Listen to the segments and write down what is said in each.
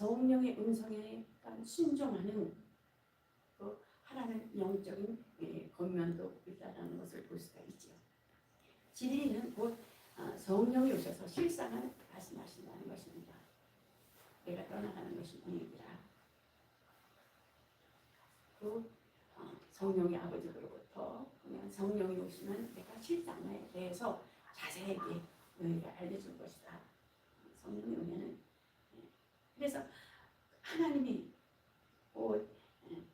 성령의 음성에 순종하는 그 하나는 영적인 예, 권면도 있다라는 것을 볼 수가 있죠. 진리는 곧 아, 성령이 오셔서 실상을 말씀하신다는 것입니다. 내가 떠나가는 것이 이익이라. 또 어, 성령의 아버지로부터 그냥 성령이 오시면 내가 실상에 대해서 자세하게 너희에게 알려줄 것이다. 성령이 오면은 예. 그래서 하나님이 곧 예,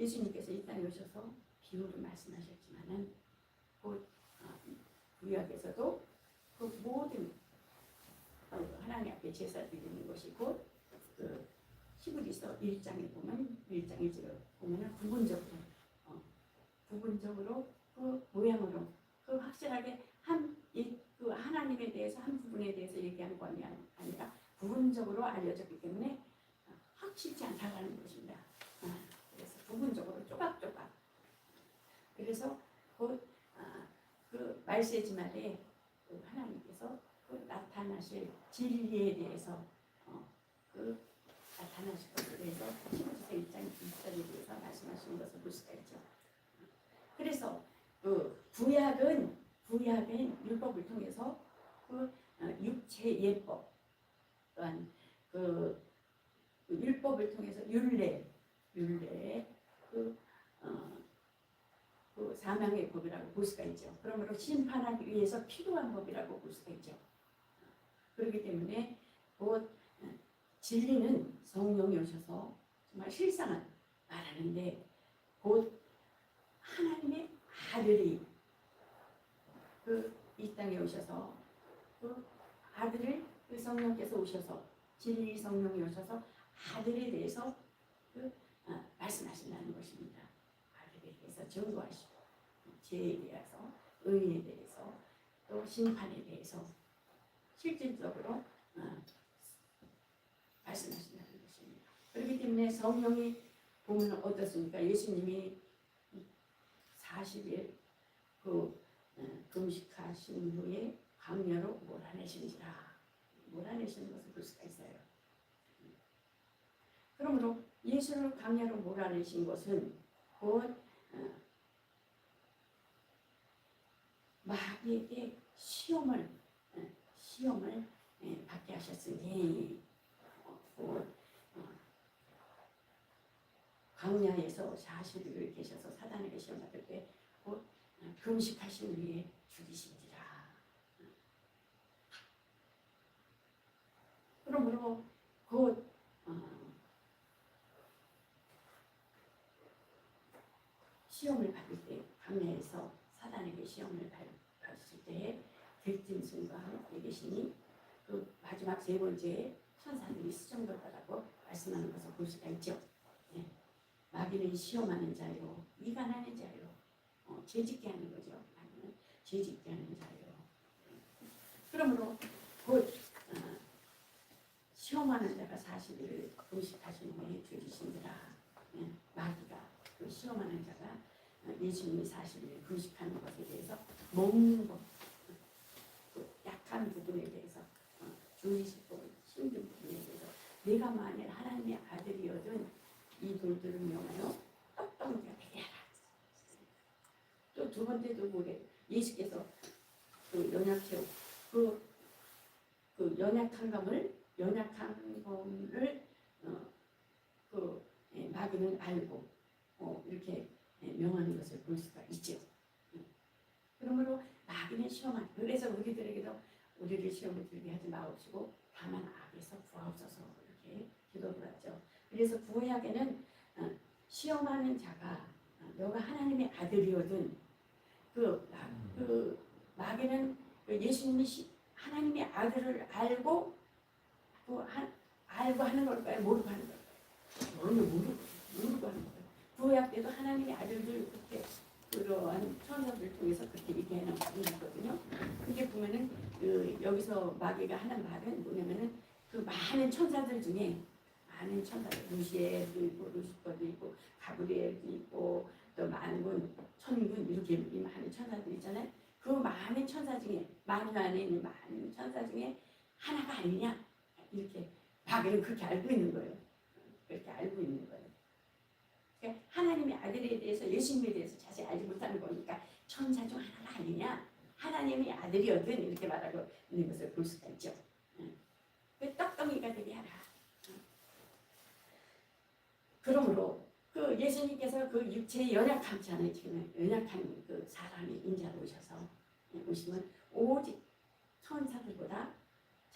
예수님께서 이 땅에 오셔서 비유를 말씀하셨지만은 곧 어, 구약에서도 그 모든 어, 하나님 앞에 제사 드리는 것이 곧그 히브리서 1장에 보면 1장 1절에 보면은 부분적으로 어, 부분적으로 그 모양으로 그 확실하게 한그 하나님에 대해서 한 부분에 대해서 얘기한 것이 아니라 부분적으로 알려졌기 때문에 어, 확실치 않다라는 것입니다. 어, 그래서 부분적으로 조각조각 그래서 곧 아, 그 말세지 말에 그 하나님께서 그 나타나실 진리에 대해서 어, 그 나타나실 것에 대해서 히브리서 1장 2절에 대해서 말씀하시는 것을 볼 수가 있죠. 그래서 그 구약은 구약은 율법을 통해서 그 어, 육체 예법 또한 그, 그 율법을 통해서 율례 율례 그, 어, 그 사망의 법이라고 볼 수가 있죠. 그러므로 심판하기 위해서 필요한 법이라고 볼 수가 있죠. 그렇기 때문에 곧 어, 진리는 성령이 오셔서 정말 실상을 말하는데 곧 하나님의 아들이 그 이 땅에 오셔서 그 아들을 그 성령께서 오셔서 진리 성령이 오셔서 아들에 대해서 그 어, 말씀하신다는 것입니다. 아들에 대해서 증거하시고 죄에 대해서 의에 대해서 또 심판에 대해서 실질적으로 어, 말씀하신다는 것입니다. 그렇기 때문에 성령이 보면 어떻습니까? 예수님이 40일 그 어, 금식하신 후에 강렬로 몰아내신지라 몰아내시는 것을 볼 수가 있어요. 그러므로 예수를 강렬로 몰아내신 것은 곧 어, 마귀에게 시험을 어, 시험을 예, 받게 하셨으니 어, 곧 어, 광야에서 40일을 계셔서 사단에게 시험 받을 때곧 어, 금식하신 후에 죽이신지라. 그러므로 곧 어, 시험을 받을 때 광야에서 사단에게 시험을 받- 받으실 때에 들짐승과 함께 계시니 그 마지막 세 번째 천사들이 수정되었다라고 말씀하는 것을 볼 수가 있죠. 네. 마귀는 시험하는 자요, 이간하는 자요, 어, 죄짓게 하는 거죠. 마귀는 죄짓게 하는 자요. 그러므로 곧 어, 시험하는 자가 사실을 금식하신 후에 죽이신지라 예, 마귀가 그 시험하는 자가 어, 예수님이 사실을 금식하는 것에 대해서 먹는 것, 그 약한 부분에 대해서 어, 죽이시고 힘든 부분에 대해서 내가 만일 하나님의 아들이어든 이 돌들을 명하여 떡덩이가 되게 하라. 또 두 번째도 뭐래 예수께서 그 연약체육 그, 그 연약한 감을 연약한 것을 어, 그 예, 마귀는 알고 어, 이렇게 예, 명하는 것을 볼 수가 있죠. 예. 그러므로 마귀는 시험한 그래서 우리들에게도 우리를 시험에 들게 하지 마옵시고 다만 악에서 구하옵소서 이렇게 기도를 하죠. 그래서 구약에는 어, 시험하는 자가 어, 너가 하나님의 아들이거든 그, 마- 그 마귀는 그 예수님이 시- 하나님의 아들을 알고 그 한, 알고 하는 걸까요? 모르고 하는 걸까요? 모르고 모르고 모르고 하는 거예요. 구약 때도 하나님의 아들들 그렇게 그러한 천사들 통해서 그렇게 얘기하는 거거든요. 그게 보면은 그 여기서 마귀가 하는 말은 뭐냐면은 그 많은 천사들 중에 많은 천사들 루시엘도 있고 루시퍼도 있고 가브리엘도 있고 또 만군 천군 이렇게 이 많은 천사들 있잖아요. 그 많은 천사 중에 만유 안에 있는 많은 천사 중에 하나가 아니냐 이렇게 마귀는 그렇게 알고 있는 거예요. 그렇게 알고 있는 거예요. 그러니까 하나님의 아들에 대해서 예수님에 대해서 자세히 알지 못하는 거니까 천사 중 하나가 아니냐 하나님의 아들이었든 이렇게 말하고 있는 것을 볼 수가 있죠. 응. 그 떡덩이가 되게 하라. 응. 그러므로 그 예수님께서 그 육체의 연약함잖아요. 지금 연약한 그 사람이 인자로 오셔서 오시면 오직 천사들보다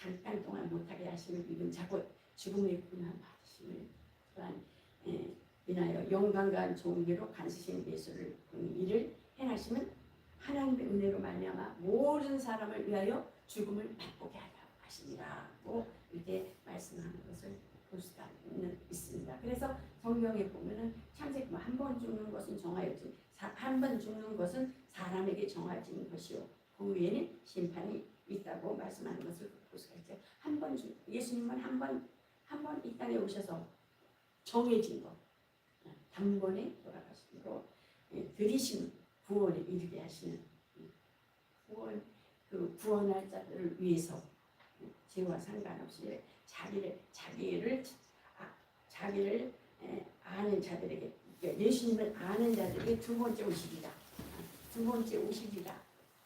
잠깐 동안 못하게 하심을 믿은 자고 죽음의 고난 받으심을 또한 예, 인하여 영광과 존귀로 간수신 예수를 이를 행하시면 하나님의 은혜로 말미암아 모든 사람을 위하여 죽음을 맛보게 하려 하시니라고 이렇게 말씀하는 것을 볼 수가 있는, 있습니다. 그래서 성경에 보면은 창세기 뭐 한번 죽는 것은 정하여진 한번 죽는 것은 사람에게 정하여진 것이요 그 후에는 심판이 있다고 말씀하는 것을 볼 수가 있죠. 한번 죽, 예수님은 한 번 한 번 이 땅에 오셔서 정해진 것 단번에 돌아가심으로 예, 들이신 구원에 이르게 하시는 예, 구원 그 구원할 자들을 위해서 예, 죄와 상관없이 자기를 자기를 아, 자기를 예, 아는 자들에게 예수님을 아는 자들에게 두 번째 오시리라 두 번째 오시리라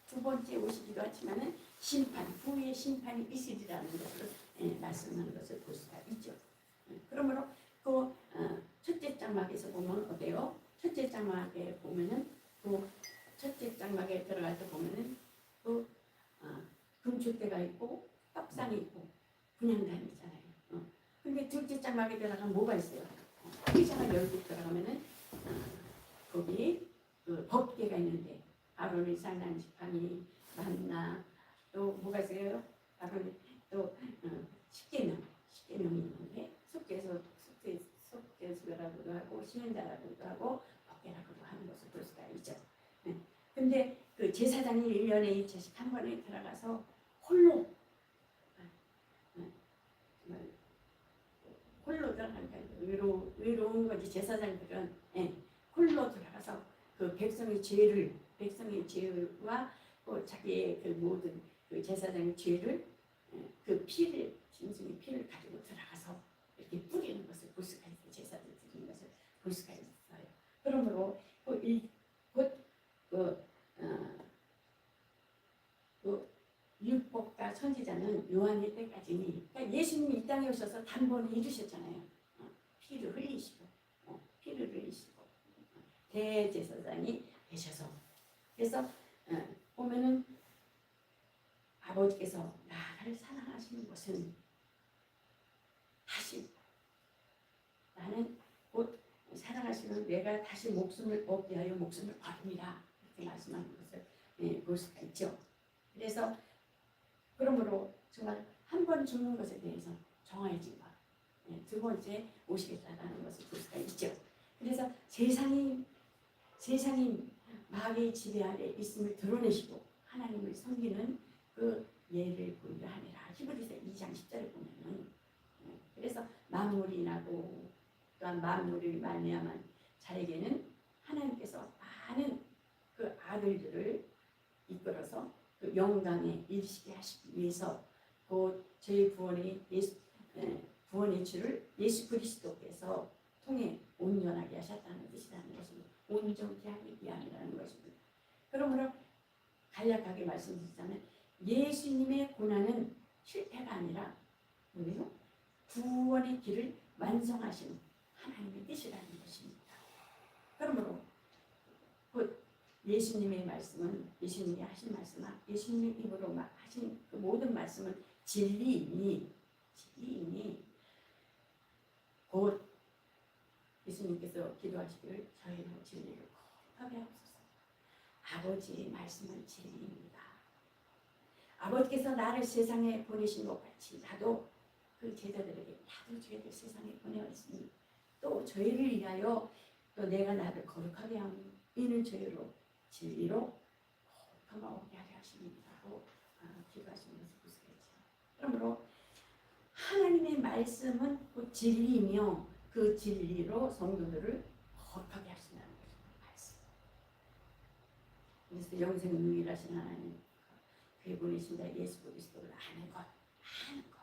두 번째 오시기도 하지만은 심판 후에 심판이 있으리라는 것을 예, 말씀하는 것을 볼 수가 있죠. 예, 그러므로 그 어, 첫째 장막에서 보면 어때요? 첫째 장막에 보면은 그 첫째 장막에 들어갈 때 보면은 그 어, 금축대가 있고 떡상이 있고 분양단이 있잖아요. 어. 근데 둘째 장막에 들어가면 뭐가 있어요? 어, 회장을 열고 들어가면은 어, 거기 그 법궤가 있는데 아론의 장난 지팡이 만나 또 뭐가 있어요? 아론 또 어, 십계명 십계명이 있는데 속죄서 속죄 속죄수라고도 하고 신현자라고도 하고 법궤라고도 하는 것을 볼 수가 있죠. 네. 근데 그 제사장이 1년에 2차씩 한 번에 들어가서 홀로 네. 네. 정말 홀로 들어가니까 외로, 외로운 거지 제사장들은 예, 홀로 들어가서 그 백성의 죄를 백성의 죄와 또 자기의 그 모든 그 제사장의 죄를 예, 그 피를 짐승의 피를 가지고 들어가서 이렇게 뿌리는 것을 볼 수가 있어요. 제사를 드리는 것을 볼 수가 있어요. 그러므로 곧그 어, 그 율법과 선지자는 요한의 때까지니 그러니까 예수님이 이 땅에 오셔서 단번에 이루셨잖아요. 어, 피를 흘리시고 어, 피를 흘리시고 어, 대제사장이 그래서 어, 보면은 아버지께서 나를 사랑하시는 것은 다시 나는 곧 사랑하시는 내가 다시 목숨을 얻게 하여 목숨을 버립니다. 이렇게 말씀하는 것을 예, 볼 수가 있죠. 그래서 그러므로 정말 한 번 죽는 것에 대해서 정해진 것. 예, 두 번째 오시겠다라는 것을 볼 수가 있죠. 그래서 세상이 세상이 마귀의 지배 아래 있음을 드러내시고 하나님을 섬기는 그 예를 보이려 하니라. 히브리서 2장 10절에 보면은 예, 그래서 만물이 나고 또한 만물을 말미암은 자에게는 하나님께서 많은 그 아들들을 이끌어서 그 영광에 이르시게 하시기 위해서 곧 저희 구원의 예수 예, 구원의 주를 예수 그리스도께서 통해 온전하게 하셨다는 뜻이라는 것입니다. 온전케 하기 위함이라는 것입니다. 그러므로 간략하게 말씀드리자면 예수님의 고난은 실패가 아니라 뭐예요? 구원의 길을 완성하신 하나님의 뜻이라는 것입니다. 그러므로 그 예수님의 말씀은 예수님이 하신 말씀은 예수님의 입으로 막 하신 그 모든 말씀은 진리이니 진리이니 곧 예수님께서 기도하시기를 저희로 진리를 거룩하게 하옵소서. 아버지의 말씀은 진리입니다. 아버지께서 나를 세상에 보내신 것 같이 나도 그 제자들에게 나도 저희들 세상에 보내었으니 또 저희를 위하여 또 내가 나를 거룩하게 하는 이는 저희로 진리로 거룩함을 얻게 하려 하십니다고 아, 있죠. 그러므로 하나님의 말씀은 곧 진리이며 그 진리로 성도들을 거룩하게 하신다는 것입니다. 말씀. 그래서 영생 유일하신 하나님 그에 보내신 자 예수 그리스도를 아는 것, 아는 것,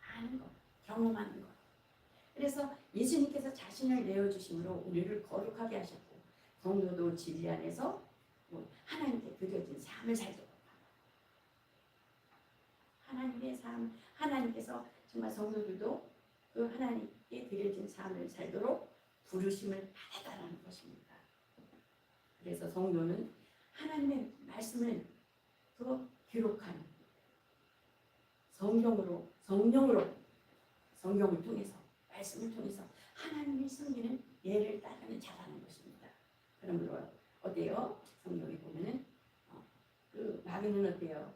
아는 것. 경험하는 것. 그래서 예수님께서 자신을 내어주심으로 우리를 거룩하게 하셨고 성도도 진리 안에서 뭐 하나님께 드려진 삶을 살도록 하나님의 삶, 하나님께서 정말 성도들도 그 하나님께 드려진 삶을 살도록 부르심을 받았다는 것입니다. 그래서 성도는 하나님의 말씀을 그 기록한 성경으로 성령으로 성경을 통해서 말씀을 통해서 하나님이 섬기는 예를 따르는 자라는 것입니다. 그러므로 어때요? 성경에 보면은 어, 그 마귀는 어때요?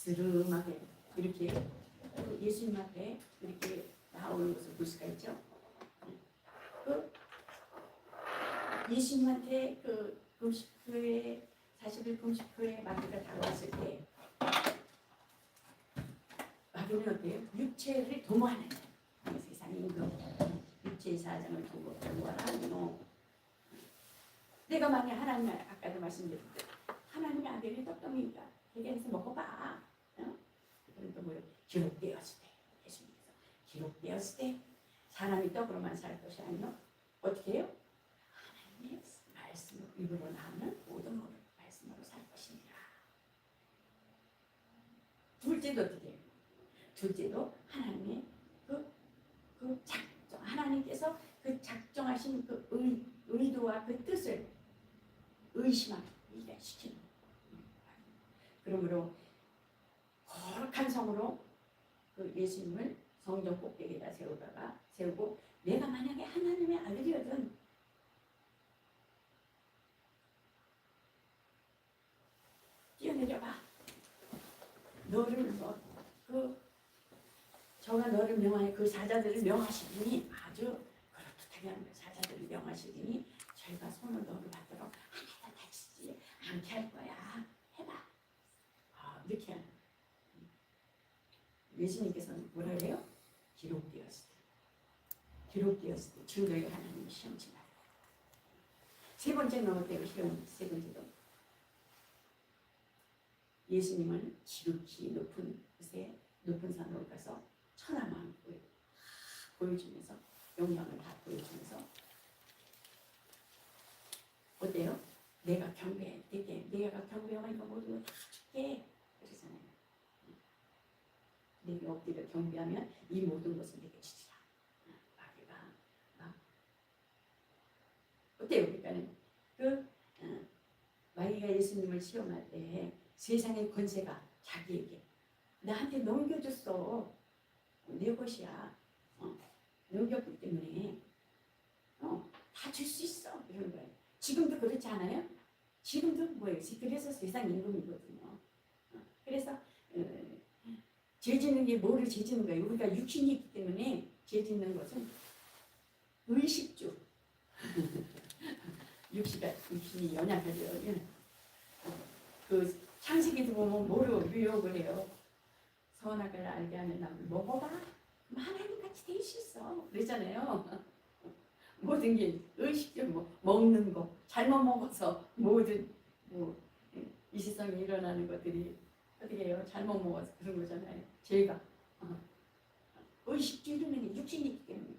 비스름하게 이렇게 그 예수님 앞에 이렇게 나오는 것을 볼 수가 있죠. 그 예수님한테 그 금식교회 40일 금식교회 마귀가 다가왔을 때 마귀는 어때요? 육체를 도모하는 이 세상 임금 육체의 사정을 도모, 도모하는 놈 내가 만약 하나님 아까도 말씀드렸듯 하나님의 아들이 떡덩이니까 대견해서 먹어봐 어? 그러니까 뭐요? 기록되었을 때 예수님께서 기록되었을 때 사람이 떡으로만 살 것이 아니요 어떻게 해요? 하나님의 말씀으로 입으로 나오는 모든 말씀으로 살 것이니라 둘째도 어떻게 해요? 둘째도 하나님의 그, 그 작정 하나님께서 그 작정하신 그 의, 의도와 그 뜻을 의심하게 이해시키는 그러므로 거룩한 성으로 그 예수님을 성전 꼭대기에다 세우다가 세우고 내가 만약에 하나님의 아들이거든 뛰어내려봐. 너를 뭐그 저가 너를 명하니 그 사자들을 명하시더니 아주 그렇듯하게 하는 사자들을 명하시더니 저희가 손을 너를 받들어 하나도 다치지 않게 할 거야 해봐 아, 이렇게 하는 예수님께서는 뭐라 그래요? 기록되었을 때. 기록되었을 때 증거의 하나님이 시험치 말라 세 번째 넘어때요 시험 세 번째도 예수님은 지극히 높은 곳에 높은 산으로 가서 천하만 보여, 보여주면서 영광을 다 보여주면서. 어때요? 내가 경배되게 내가 경배하니까 모든 걸다 줄게 그러잖아요. 내가 엎드려 경배하면 이 모든 것을 내게 주리라. 마귀가 막 어때요? 그러니까는 그 어, 마귀가 예수님을 시험할 때 세상의 권세가 자기에게 나한테 넘겨줬어. 내 것이야. 어, 넘겼기 때문에 어, 다줄 수 있어. 이런 거예요. 지금도 그렇지 않아요? 지금도 뭐예요? 그래서 세상 임금이거든요. 어, 그래서 어, 죄 짓는 게 뭐를 죄 짓는 거예요? 우리가 육신이 있기 때문에 죄 짓는 것은 의식주. 육시가 육신이 연약하죠. 그 창세기도 보면 뭐로 유혹을 해요? 선악을 알게 하는 나무를 먹어봐. 하나님 같이 될 수 있어. 그러잖아요. 모든 게 의식적 뭐 먹는 거 잘못 먹어서 모든 뭐 이 세상에 일어나는 것들이 어떻게 해요? 잘못 먹어서 그런 거잖아요. 죄가 어. 의식주의는 게 육신이 있기 때문에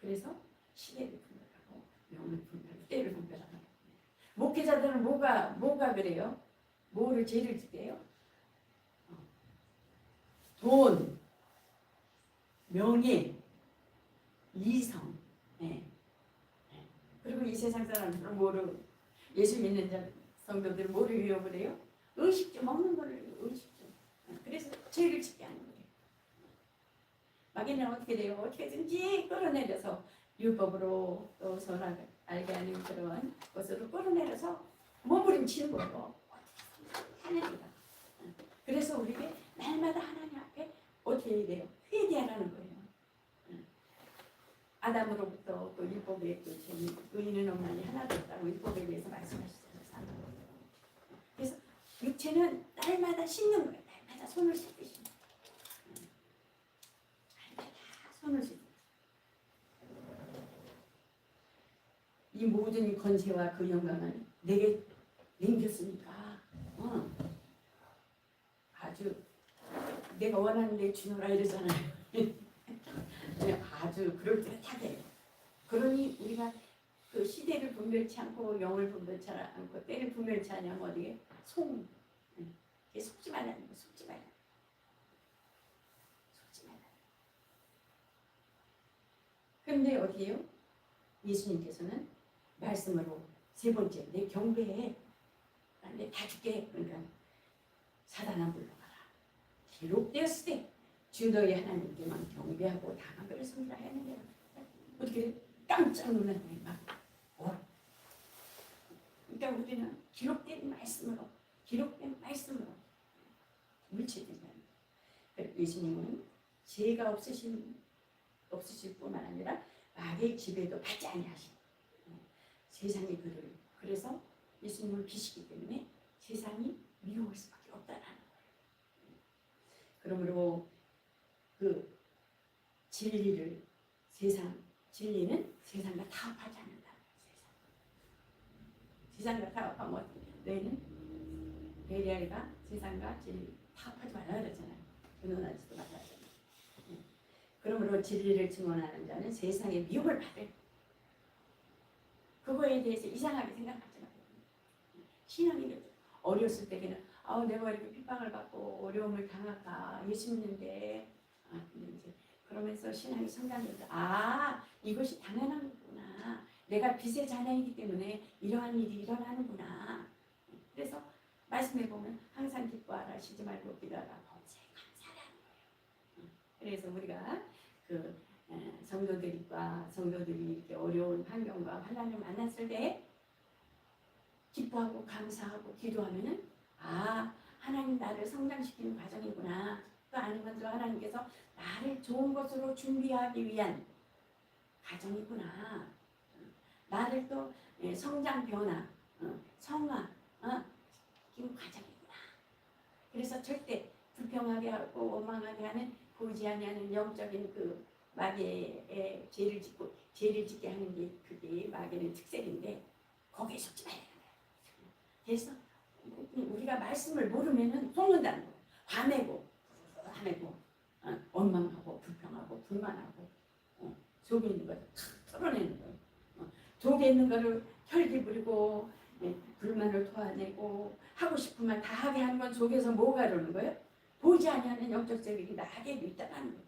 그래서 시대를 분별하고 명을 분별하고 때를 분별하는. 목회자들은 뭐가 뭐가 그래요? 뭐를 죄를 짓게요? 돈, 명예, 이성, 네. 네. 그리고 이 세상 사람들은 뭐를 예수 믿는 자 성도들 뭐를 위협을 해요? 의식주 먹는 거를 의식주. 그래서 죄를 짓게 하는 거예요. 마귀는 어떻게 돼요? 어떻게든지 끌어내려서 율법으로 또 선악을 알게 하는 그런 것으로 끌어내려서 몸부림치는 거예요. 하나님가. 그래서 우리에게 날마다 하나님 앞에 어떻게 해야 돼요? 회개하라는 거예요. 아담으로부터 또 율법에 또 의인은 없나니 하나도 없다고 율법에 대해서 말씀하시잖아요. 육체는 날마다 씻는 거예요. 날마다 손을 씻듯이. 날마다 손을 씻듯이. 이 모든 권세와 그 영광은 내게 남겼으니까 어. 아주 내가 원하는 데 주노라 이러잖아요. 네, 아주 그럴듯하게. 그러니 우리가 그 시대를 분별치 않고 영을 분별치 않고 때를 분별치 않으면 어디에 송. 응. 이게 속지 말라는 거, 속지 말라. 속지 말라. 근데 어디에요? 예수님께서는 말씀으로 세 번째 내 경배에 내다 줄게 그러니까 사단아 물러가라 기록되었을 때 주너의 하나님께만 경배하고 다만 그랬습니다 했는데 어떻게 깜짝 놀랐네 막 어? 그러니까 우리는 기록된 말씀으로 기록된 말씀으로 물체된다 예수님은 죄가 없으신 없으실 뿐만 아니라 마귀의 지배도 받지 아니하신 세상의 그를 그래서 예수님을 비시기 때문에 세상이 미워할 수밖에 없다라는 거예요. 그러므로 그 진리를 세상 진리는 세상과 타협하지 않는다. 세상. 세상과 타협하면? 너희는 베리알과 세상과 진리 타협하지 말라 그랬잖아요. 근원하지도 말라 그랬잖아요. 네. 그러므로 진리를 증언하는 자는 세상의 미움을 받을 그거에 대해서 이상하게 생각하지 말아요. 신앙이 어렸을 때에는 아 내가 이렇게 핍박을 받고 어려움을 당할까 예수 믿는데 아 이제 그러면서 신앙이 성장해서 아 이것이 당연한 거구나 내가 빛의 자녀이기 때문에 이러한 일이 일어나는구나 그래서 말씀해 보면 항상 기뻐하라 쉬지 말고 기도하라. 범사에 감사하라는 거예요. 그래서 우리가 그 에, 성도들과 성도들이 이렇게 어려운 환경과 환난을 만났을 때 기뻐하고 감사하고 기도하면은 아 하나님 나를 성장시키는 과정이구나. 또 아니면 또 하나님께서 나를 좋은 것으로 준비하기 위한 과정이구나. 나를 또 예, 성장 변화 어, 성화 어, 기운 과정이구나 그래서 절대 불평하게 하고 원망하게 하는 보이지 아니하는 영적인 그 마귀의 죄를 짓고 죄를 짓게 하는 게 그게 마귀의 특색인데 거기에 속지 말아야 돼요. 그래서 우리가 말씀을 모르면은 속는다는 거예요. 화내고 화내고 어, 원망하고 불평하고 불만하고 어, 속에 있는 탁 털어내는 거예요. 어, 속에 있는 거를 혈기 부리고 예, 불만을 토해내고 하고 싶은 말 다 하게 하는 건 속에서 뭐가 이러는 거예요? 보지 아니하는 영적 세력이 나에게 있다는 거예요.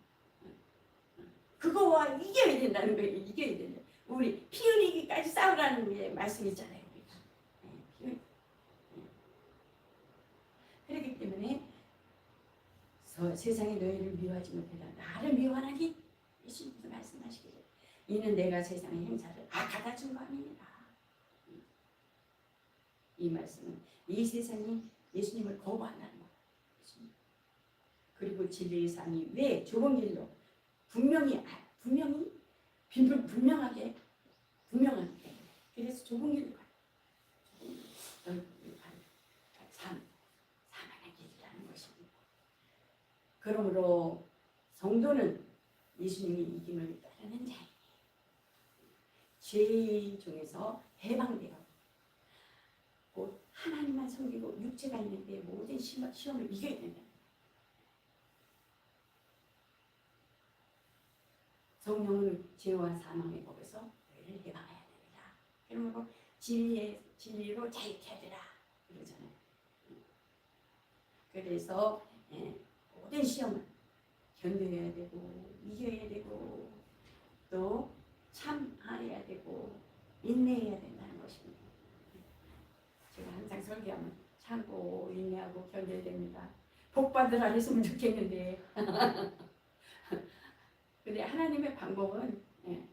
그거와 이겨야 된다는 거예요. 이겨야 된다. 우리 피 흘리기까지 싸우라는 게 말씀이잖아요. 우리가. 네, 네. 그렇기 때문에 서- 세상이 너희를 미워하지 못해라. 나를 미워하니 예수님께서 말씀하시기를 이는 내가 세상의 행사를 악하다 증거함이니라. 이 말씀은 이 세상이 예수님을 거부한다는 거예요. 예수님. 그리고 진리의 삶이 왜 좁은 길로 분명히 아- 분명히 분명하게 분명하게 그래서 좁은 길로 가요. 것입니다. 그러므로 성도는 예수님이 이김을 따르는 자예요. 죄 중에서 해방되어 곧 하나님만 섬기고 육체가 있는데 모든 시험- 시험을 이겨야 된다. 성령은 죄와 사망의 법에서 너희를 해방해야 됩니다. 그러므로 진리의 진리로 자유케 하리라 그러잖아요. 그래서 예, 모든 시험을 견뎌야 되고 이겨야 되고 또 참아야 되고 인내해야. 제가 항상 설교하면 참고 인내하고 견뎌야 됩니다. 복 받으라 했으면 좋겠는데 근데 하나님의 방법은 예,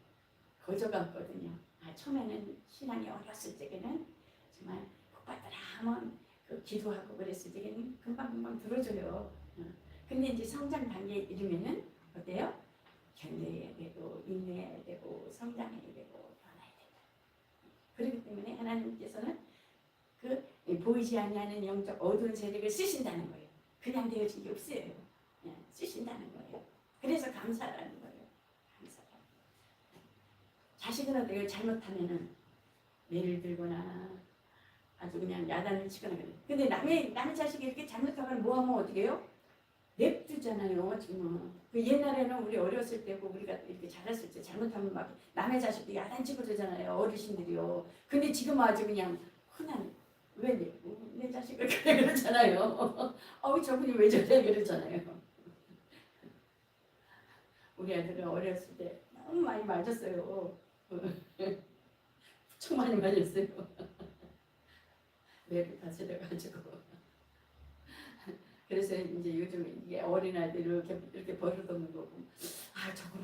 거저가 없거든요. 아, 처음에는 신앙이 어렸을 적에는 정말 복받더라 하면 그 기도하고 그랬을 적에는 금방 금방 들어줘요. 어. 근데 이제 성장 단계에 이르면은 어때요? 견뎌야 되고 인내해야 되고 성장해야 되고 변해야 된다. 그렇기 때문에 하나님께서는 그 보이지 아니하는 영적 어두운 세력을 쓰신다는 거예요. 그냥 되어진 게 없어요. 예, 쓰신다는 거예요. 그래서 감사라는 거예요. 감사. 자식은 어때요? 잘못하면은 매를 들거나 아주 그냥 야단을 치거나 그래. 근데 남의 남의 자식이 이렇게 잘못하면 뭐 하면 어떻게 해요? 냅두잖아요 지금. 그 옛날에는 우리 어렸을 때고 우리가 이렇게 자랐을 때 잘못하면 막 남의 자식도 야단치고 그러잖아요 어르신들이요. 근데 지금 아주 그냥 흔한 왜 내 자식을 그래 그러잖아요. 어우 저분이 왜 저래 그러잖아요. 우리 아들은 어렸을 때 너무 많이 맞았어요. 엄청 많이 맞았어요. 뇌를 다스려가지고. 그래서 이제 요즘 이게 어린 아이들 이렇게 이렇게 버릇없는 거 보면 아 저걸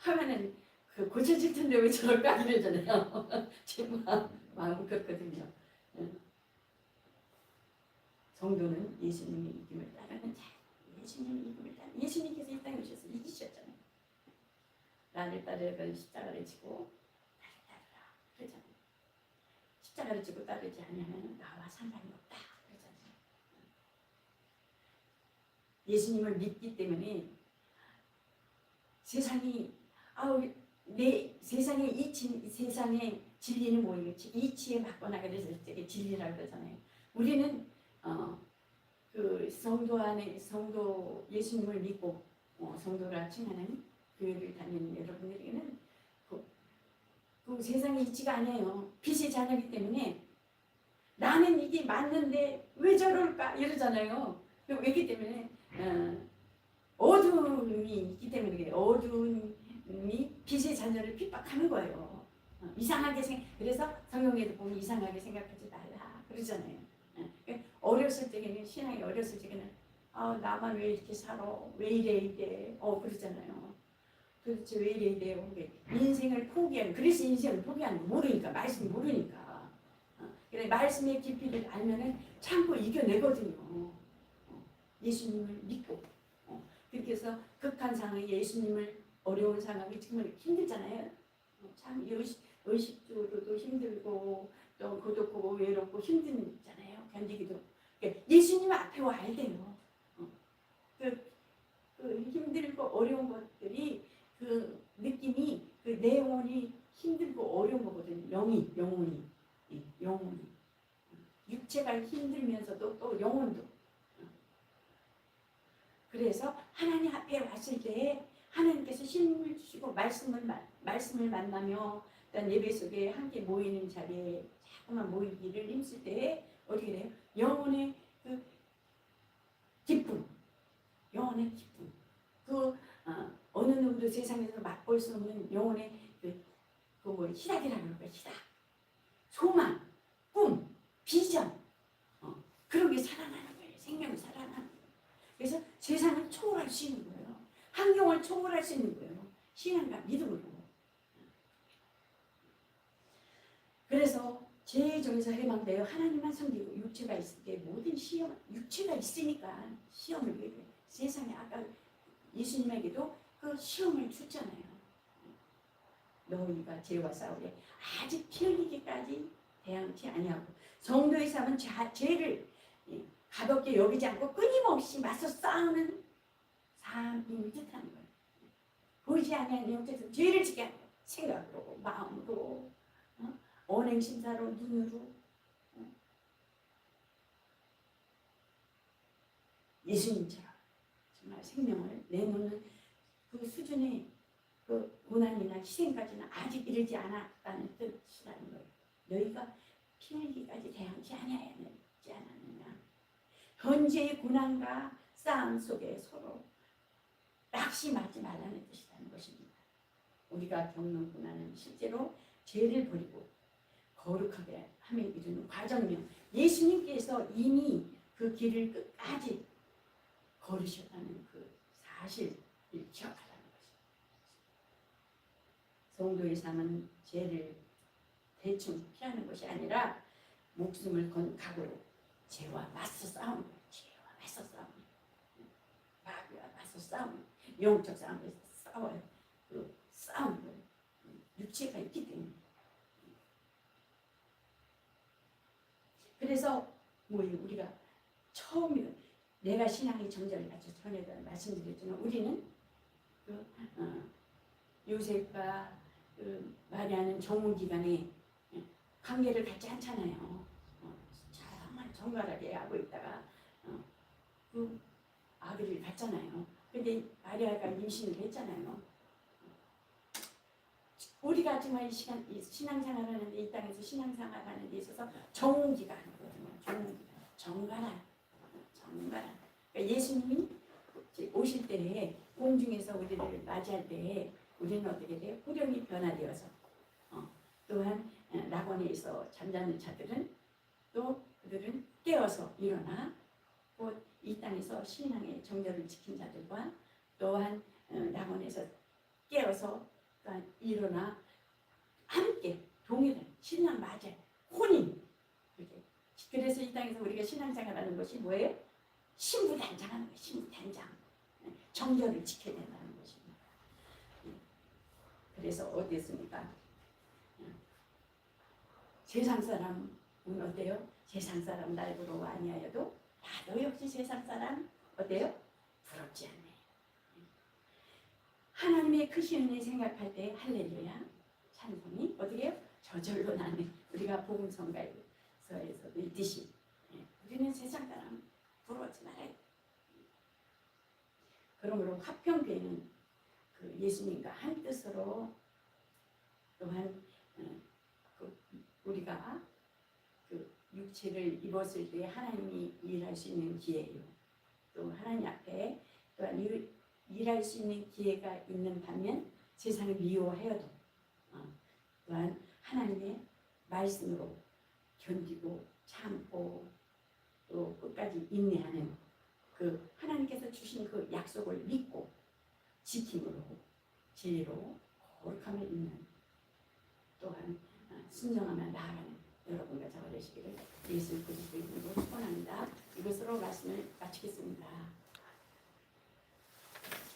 하면은 그 고쳐질 텐데 왜 저럴까 이러잖아요. 제 마음, 마음 그렇거든요. 응. 성도는 예수님의 이김을 따르는 자. 예수님의 이김을 따르 예수님께서 이 땅에 오셔서 이기셨잖아요. 나를 따르는 십자가를 지고 나를 따르라 그러잖아요. 십자가를 지고 따르지 않으면 나와 상관이 없다 그러잖아요. 예수님을 믿기 때문에 세상이 아우 내 세상에 이치 세상에 진리는 뭐예요? 이치에 그래서 되게 진리라고 그러잖아요. 우리는 어, 그 성도 안에 성도 예수님을 믿고 어, 성도라 칭하는 교회를 다니는 여러분들에게는 그, 그 세상의 이치가 아니에요. 빛의 자녀이기 때문에 나는 이게 맞는데 왜 저럴까 이러잖아요. 그 왜기 때문에 어, 어둠이 있기 때문에. 어둠이 빛의 자녀를 핍박하는 거예요. 어, 이상하게 생 그래서 성경에도 보면 이상하게 생각하지 말라 그러잖아요. 어, 그러니까 어렸을 때는 신앙이 어렸을 때는 아 나만 왜 이렇게 살아 왜 이래 이래 어 그러잖아요. 도대체 왜 이래 이래 이게 인생을 포기하는 그래서 인생을 포기하는 거 모르니까 말씀 모르니까 어, 그래 말씀의 깊이를 알면은 참고 이겨내거든요. 어, 예수님을 믿고 어, 그렇게 해서 극한 상황에 예수님을 어려운 상황이 정말 힘들잖아요. 어, 참 의식, 의식적으로도 힘들고 또 고독고 외롭고 힘들잖아요. 견디기도. 그러니까 예수님 앞에 와야 돼요. 어, 그, 그 힘들고 어려운 것들이 그 느낌이 그 내 영혼이 힘들고 어려운 거거든요. 영이 영혼이 예, 영혼이 육체가 힘들면서도 또 영혼도 그래서 하나님 앞에 왔을 때 하나님께서 힘을 주시고 말씀을 마- 말씀을 만나며 일단 예배 속에 함께 모이는 자리에 자꾸만 모이기를 힘쓸 때 어떻게 돼요? 영혼의 그 기쁨, 영혼의 기쁨, 그 어, 어느 누구도 세상에서 맛볼 수 없는 영혼의 그그뭐 희락이라고 그럴까 희락, 소망, 꿈, 비전, 어, 그런 게 살아나는 거예요. 생명이 살아나는 거예요. 그래서 세상을 초월할 수 있는 거예요. 환경을 초월할 수 있는 거예요. 신앙과 믿음으로. 그래서 제종에서 해망되어 하나님만 섬기고 육체가 있을 때 모든 시험, 육체가 있으니까 시험을 왜 그래? 세상에 아까 예수님에게도 그 시험을 줬잖아요. 너희가 죄와 싸우되 아직 피 흘리기까지 대항치 아니하고 성도의 삶은 자, 죄를 예, 가볍게 여기지 않고 끊임없이 맞서 싸우는 삶임을 뜻하는 거예요. 보이지 않는 영적에서 죄를 지게 하는 거예요. 생각으로, 마음으로, 어? 언행 심사로, 눈으로. 어? 예수님처럼 정말 생명을 내놓는 그 수준의 그 고난이나 희생까지는 아직 이르지 않았다는 뜻이라는 거예요. 너희가 피 흘리기까지 대항치 아니하였지 않았느냐. 현재의 고난과 싸움 속에 서로 낙심하지 말라는 뜻이라는 것입니다. 우리가 겪는 고난은 실제로 죄를 버리고 거룩하게 함에 이르는 과정이며 예수님께서 이미 그 길을 끝까지 걸으셨다는 그 사실을 기억하라는 것입니다. 성도의 삶은 죄를 대충 피하는 것이 아니라 목숨을 건 각오로 죄와 맞서 싸우는. 죄와 맞서 싸우는. 마귀와 맞서 싸우는. 영적 싸움에서 싸워요. 그 거예요. 육체가 있기 때문에. 그래서 뭐 우리가 처음에 내가 신앙의 정절을 가지고 전에도 말씀드렸지만 우리는 그 어, 요셉과 그 마리아는 정원 기간에 관계를 갖지 않잖아요. 어, 정말 정갈하게 하고 있다가 어, 그 아들을 갖잖아요. 근데 마리아가 임신을 했잖아요. 우리가 정말 이 시간 이 신앙생활하는 데 이 땅에서 신앙생활하는 데 있어서 정기가 아니거든요. 정기가 정갈한 정갈한. 그러니까 예수님이 오실 때에 공중에서 우리를 맞이할 때 우리는 어떻게 돼요? 후렴이 변화되어서 어, 또한 어, 낙원에서 잠자는 자들은 또 그들은 깨어서 일어나 곧 이 땅에서 신앙의 정절을 지킨 자들과 또한 어, 낙원에서 깨어서 또한 일어나 함께 동일한 신랑 맞아 혼인 이렇게 그래서 이 땅에서 우리가 신앙생활하는 것이 뭐예요? 신부단장하는 거예요. 신부단장 정절을 지켜야 된다는 것입니다. 예. 그래서 어디였습니까? 세상 사람은 어때요? 세상 사람 날 부러워 아니하여도 나도 역시 세상 사람 어때요? 부럽지 않네. 하나님의 크신 은혜 생각할 때 할렐루야 찬송이 어떻게? 저절로 나네. 우리가 복음 성가에서도 있듯이 예, 우리는 세상 사람 부러워하지 말아요. 그러므로 화평교회는 그 예수님과 한 뜻으로 또한 어, 그 우리가 그 육체를 입었을 때 하나님이 일할 수 있는 기회예요. 또 하나님 앞에 또한 일, 일할 수 있는 기회가 있는 반면 세상을 미워하여도 어, 또한 하나님의 말씀으로 견디고 참고 또 끝까지 인내하는 그 하나님께서 주신 그 약속을 믿고 지킴으로 진리로 거룩함을 입는 또한 어, 순정하며 나아가는 여러분과 저가 되시기를 예수 그리스도 이름으로 축원합니다. 이것으로 말씀을 마치겠습니다.